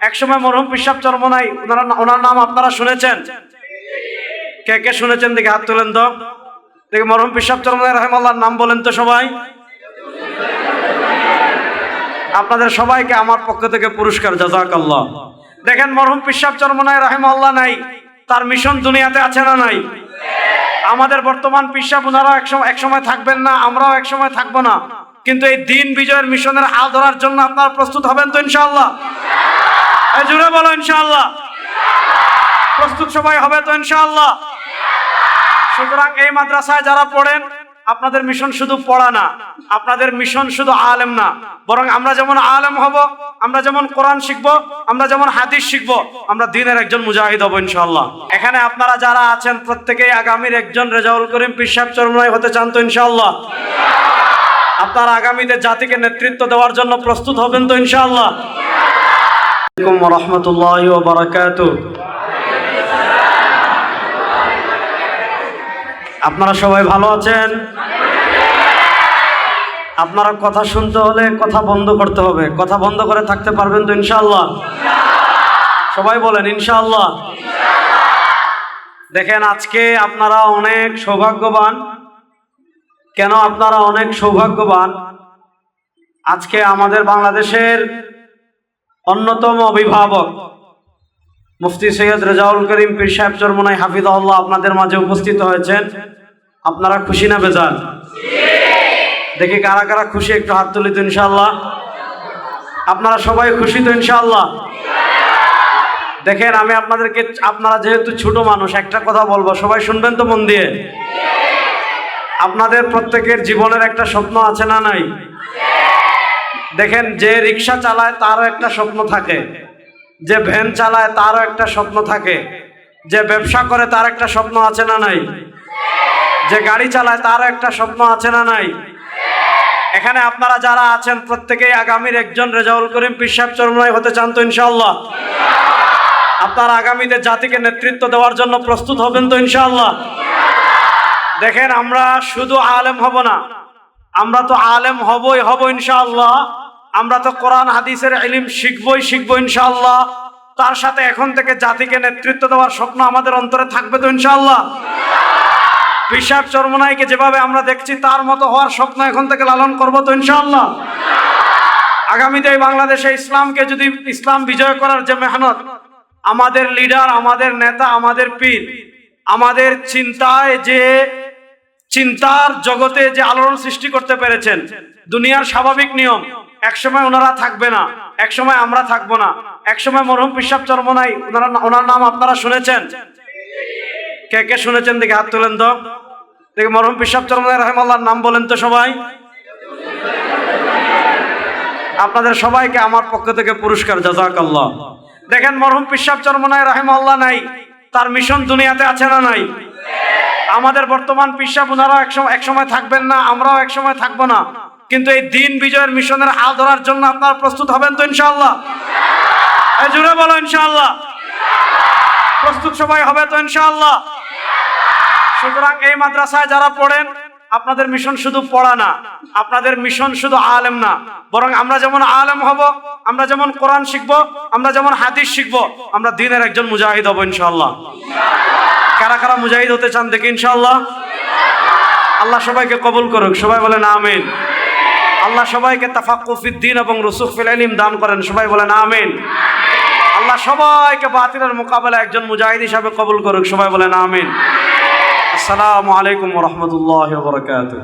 একসময় মরহুম পিসাব চরমনাই ওনার ওনার নাম আপনারা শুনেছেন? কে কে শুনেছেন? দেখে হাত তুলেন তো। দেখে মরহুম পিসাব চরমনাই রহমাল্লাহর নাম বলেন তো সবাই। আপনাদের সবাইকে আমার পক্ষ থেকে পুরস্কার, জাজাকাল্লাহ। দেখেন, মরহুম পিসাব চরমনাই রহমাল্লাহ নাই। তার মিশন দুনিয়াতে আছে না নাই? আমাদের বর্তমান পিসাব ওনারা একসময় একসময় থাকবেন না, আমরাও একসময় থাকব না। কিন্তু এই দিন বিজয়ের মিশনের আল ধরার জন্য আপনারা প্রস্তুত হবেন তো ইনশাআল্লাহ? জুড়ে বলো ইনশাল্লাহ প্রস্তুত সবাই হবে তো ইনশাল্লাহ সুতরাং এই মাদ্রাসায় যারা পড়েন, আপনাদের মিশন শুধু পড়া না, আপনাদের মিশন শুধু আলেম না। বরং আমরা যেমন আলেম হব, আমরা যেমন কোরআন শিখব, আমরা যেমন হাদিস শিখব, আমরা দিনের একজন মুজাহিদ হব ইনশাল্লাহ এখানে আপনারা যারা আছেন, প্রত্যেকেই আগামীর একজন রেজাউল করিম পিসাব চরমাই হতে চান তো ইনশাল্লাহ আপনারা আগামীতে জাতিকে নেতৃত্ব দেওয়ার জন্য প্রস্তুত হবেন তো ইনশাআল্লাহ আলাইকুম রহমতুল্লাহ বারাকাতুহ আপনারা সবাই ভালো আছেন? আপনারা কথা শুনতে হলে কথা বন্ধ করতে হবে। কথা বন্ধ করে থাকতে পারবেন তো ইনশাআল্লাহ? সবাই বলেন, ইনশাআল্লাহ। দেখেন, আজকে আপনারা অনেক সৌভাগ্যবান। কেন আপনারা অনেক সৌভাগ্যবান? আজকে আমাদের বাংলাদেশের অন্যতম অভিভাবক মুফতি সৈয়দ রেজাউল করিম পীর সাহেব চরমনাই হাফিজাহুল্লাহ আপনাদের মাঝে উপস্থিত হয়েছেন। আপনারা খুশি না বেজান দেখি কারা কারা খুশি, একটু হাত তুলি তো ইনশাল্লাহ আপনারা সবাই খুশি তো ইনশাল্লাহ দেখেন, আমি আপনাদেরকে, আপনারা যেহেতু ছোট মানুষ, একটা কথা বলব, সবাই শুনবেন তো মন দিয়ে? আপনাদের প্রত্যেকের জীবনের একটা স্বপ্ন আছে না নাই? দেখেন, যে রিক্সা চালায় তারও একটা স্বপ্ন থাকে। যে ভ্যান চালায় তারও একটা স্বপ্ন থাকে। যে ব্যবসা করে তার একটা স্বপ্ন আছে না নাই? যে গাড়ি চালায় তারও একটা স্বপ্ন আছে না নাই? এখানে আপনারা যারা আছেন, প্রত্যেকেই আগামীর একজন রেজাউল করিম পিসাব চরমাই হতে চান তো ইনশাআল্লাহ। আপনারা আগামীতে জাতিকে নেতৃত্ব দেওয়ার জন্য প্রস্তুত হবেন তো ইনশাআল্লাহ। দেখেন, আমরা শুধু আলেম হব না, আমরা তো আলেম হবই হব ইনশাআল্লাহ। আমরা তো কোরআন, হাদিসের ইলিম শিখবই, শিখব ইনশাআল্লাহ। তার সাথে এখন থেকে জাতিকে নেতৃত্ব দেওয়ার স্বপ্ন আমাদের অন্তরে থাকবে তো ইনশাআল্লাহ? পিসাব চরমনাইকে যেভাবে আমরা দেখছি, তার মতো হওয়ার স্বপ্ন এখন থেকে লালন করব তো ইনশাআল্লাহ? আগামীতে বাংলাদেশে ইসলামকে যদি ইসলাম বিজয় করার যে মেহনত, আমাদের লিডার, আমাদের নেতা, আমাদের পীর, আমাদের চিন্তায় যে, চিন্তার জগতে যে আলোড়ন সৃষ্টি করতে পেরেছেন, দুনিয়ার স্বাভাবিক নিয়ম একসময় ওনারা থাকবে না, একসময় আমরা থাকব না, একসময় মরহুম পিসাব চরমনাই ওনারা ওনার নাম আপনারা শুনেছেন? কে কে শুনেছেন? দেখে হাত তুলেন তো। দেখে মরহুম পিসাব চরমনাই রহমাল্লাহর নাম বলেন তো সবাই। আপনাদের সবাইকে আমার পক্ষ থেকে পুরস্কার, জাজাকাল্লাহ। দেখেন মরহুম পিসাব চরমনাই রহমাল্লাহ নাই, তার মিশন দুনিয়াতে আছে না নাই? আমাদের বর্তমান পিসাব ওনারা একসময় একসময় থাকবেন না, আমরাও একসময় থাকব না। কিন্তু এই দিন বিজয়ের মিশনের হাল ধরার জন্য আপনারা প্রস্তুত হবেন তো ইনশাআল্লাহ? এই জুড়ে বলো ইনশাআল্লাহ। প্রস্তুত সবাই হবে তো ইনশাআল্লাহ? সুতরাং এই মাদ্রাসায় যারা পড়েন, আপনাদের মিশন শুধু পড়া না, আপনাদের মিশন শুধু আলেম না। বরং আমরা যেমন আলেম হব, আমরা যেমন কোরআন শিখব, আমরা যেমন হাদিস শিখব, আমরা দিনের একজন মুজাহিদ হব ইনশাআল্লাহ। কারা কারা মুজাহিদ হতে চান দেখি ইনশাআল্লাহ? আল্লাহ সবাইকে কবুল করুক, সবাই বলেন আমিন। আল্লাহ সবাইকে তাফাকুফিদ্দিন এবং রসুখ ফিল আলিম দান করেন। সবাই বলেন, আমিন। আল্লাহ সবাইকে বাতিলের মোকাবেলা একজন মুজাহিদ হিসাবে কবুল করুক। সবাই বলেন, আমিন। আসসালামু আলাইকুম রহমতুল্লাহ বরকাতুহ।